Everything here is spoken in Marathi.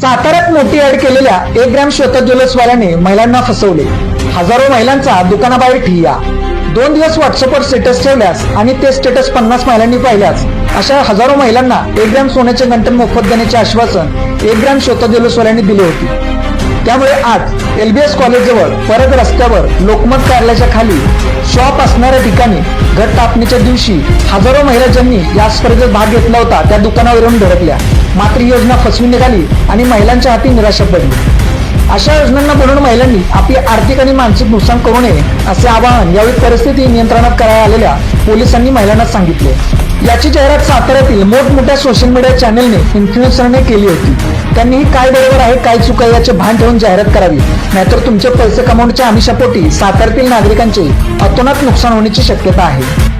साताऱ्यात मोठी ऍड केलेल्या एक ग्रॅम श्वेता ज्वेलर्सवाल्याने महिलांना फसवले. हजारो महिलांचा दुकानाबाहेर ठिय्या. दोन दिवस व्हॉट्सअपवर स्टेटस ठेवल्यास आणि ते स्टेटस पन्नास महिलांनी पाहिल्यास अशा हजारो महिलांना एक ग्रॅम सोन्याचे गंठन मोफत देण्याचे आश्वासन एक ग्रॅम श्वेता ज्वेलर्सवाल्यांनी दिले होते. त्यामुळे आज एलबीएस कॉलेजजवळ परत रस्त्यावर लोकमत कार्यालयाच्या खाली शॉप असणाऱ्या ठिकाणी घट कापणीच्या दिवशी हजारो महिला ज्यांनी या स्पर्धेत भाग घेतला होता त्या दुकानावर येऊन धडकल्या. मात्र ही योजना फसवी निघाली आणि महिलांच्या हाती निराशा पडली. अशा योजनांना बनवून महिलांनी आपले आर्थिक आणि मानसिक नुकसान करू नये असे आवाहन यावेळी परिस्थिती नियंत्रणात करायला आलेल्या पोलिसांनी महिलांना सांगितले. याची जाहिरात साताऱ्यातील मोठमोठ्या सोशल मीडिया चॅनलने इन्फ्लुएन्सरने केली होती. त्यांनीही काय बरोबर आहे काय चूक आहे याचे भान ठेवून जाहिरात करावी. नाहीतर तुमचे पैसे कमावण्याच्या आमिषापोटी साताऱ्यातील नागरिकांचे अतोनात नुकसान होण्याची शक्यता आहे.